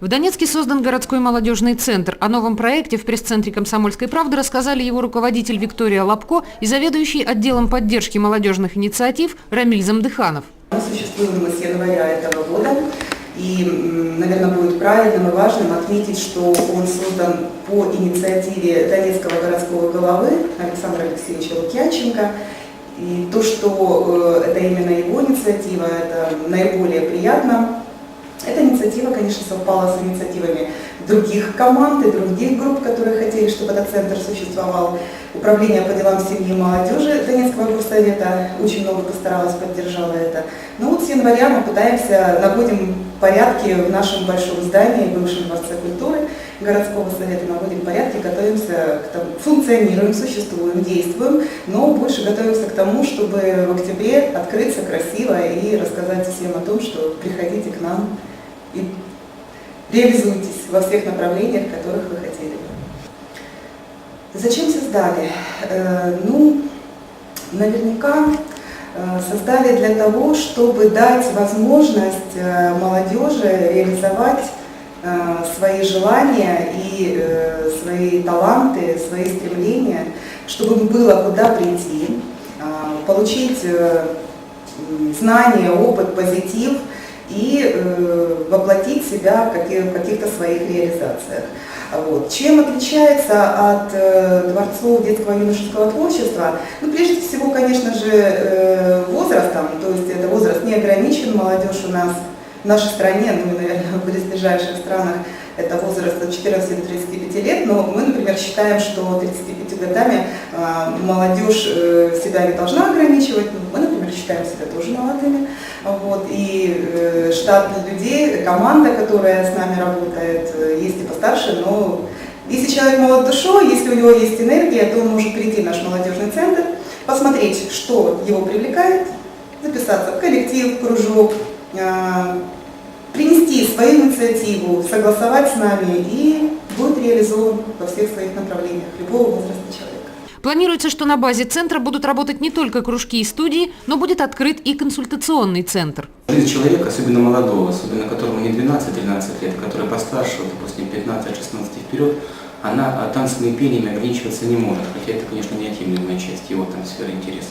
В Донецке создан городской молодежный центр. О новом проекте в пресс-центре «Комсомольской правды» рассказали его руководитель Виктория Лапко и заведующий отделом поддержки молодежных инициатив Рамиль Замдыханов. Мы существуем с января этого года, и, наверное, будет правильным и важным отметить, что он создан по инициативе Донецкого городского головы Александра Алексеевича Лукьянченко. И то, что э, это именно его инициатива, это наиболее приятно. Инициатива, конечно, совпала с инициативами других команд и других групп, которые хотели, чтобы этот центр существовал. Управление по делам семьи и молодежи Донецкого горсовета очень много постаралось, поддержало это. Но вот с января мы пытаемся, наводим порядки в нашем большом здании, бывшем Дворце культуры городского совета, наводим порядки, готовимся к тому, функционируем, существуем, действуем, но больше готовимся к тому, чтобы в октябре открыться красиво и рассказать всем о том, что приходите к нам и реализуйтесь во всех направлениях, которых вы хотели. Зачем создали? Э, Ну, наверняка э, создали для того, чтобы дать возможность э, молодежи реализовать свои желания и свои таланты, свои стремления, чтобы им было куда прийти, получить знания, опыт, позитив и воплотить себя в каких- в каких-то своих реализациях. Вот. Чем отличается от э, дворцов детского и юношеского творчества? Ну, прежде всего, конечно же, э, возрастом, то есть это возраст не ограничен, молодежь у нас в нашей стране, ну и, наверное, в близлежащих странах, это возраст от 14 до 35 лет, но мы, например, считаем, что 35 годами э, молодежь э, себя не должна ограничивать, мы, например, считаем себя тоже молодыми, вот, и э, штат людей, команда, которая с нами работает, э, есть и постарше, но если человек молод душой, если у него есть энергия, то он может прийти в наш молодежный центр, посмотреть, что его привлекает, записаться в коллектив, в кружок, э, принести свою инициативу, согласовать с нами и будет реализован во всех своих направлениях любого возраста человека. Планируется, что на базе центра будут работать не только кружки и студии, но будет открыт и консультационный центр. Жизнь человека, особенно молодого, особенно которому не 12-13 лет, который постарше, допустим, 15-16 вперед, она а, танцами и пениями ограничиваться не может, хотя это, конечно, неотъемлемая часть его там сферы интереса.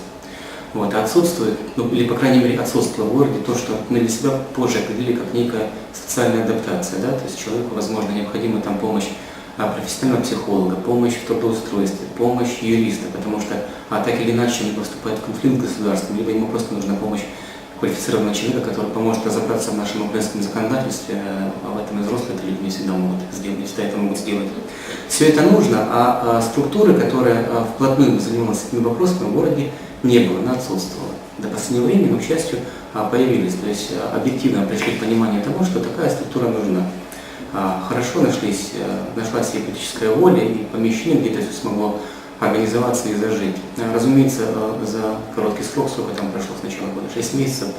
Вот, а отсутствует, ну, или, по крайней мере, отсутствовало в городе то, что мы для себя позже определили как некая социальная адаптация, да, то есть человеку, возможно, необходима там помощь профессионального психолога, помощь в трудоустройстве, помощь юриста, потому что а, так или иначе они поступают в конфликт с государством, либо ему просто нужна помощь квалифицированного человека, который поможет разобраться в нашем украинском законодательстве, а об этом и взрослые люди не всегда могут сделать, не всегда это могут сделать. Все это нужно, а, а структуры, которые а, вплотную занималась этими вопросами, в городе не было, она отсутствовала. До последнего времени, но, к счастью, а, появились. То есть а, объективно пришли к пониманию того, что такая структура нужна. А, Хорошо нашлись, э, нашлась и политическая воля, и помещение где-то все смогло организоваться и зажить. А, Разумеется, э, за короткий срок, сколько там прошло с начала года, 6 месяцев,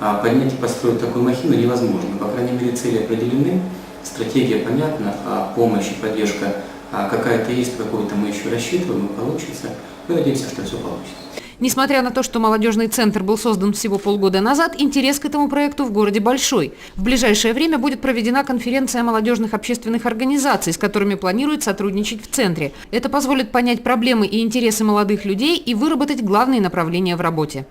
а, поднять и построить такую махину невозможно. По крайней мере, цели определены, стратегия понятна, а помощь и поддержка а, какая-то есть, какую-то мы еще рассчитываем, и получится. Мы надеемся, что все получится. Несмотря на то, что молодежный центр был создан всего полгода назад, интерес к этому проекту в городе большой. В ближайшее время будет проведена конференция молодежных общественных организаций, с которыми планируют сотрудничать в центре. Это позволит понять проблемы и интересы молодых людей и выработать главные направления в работе.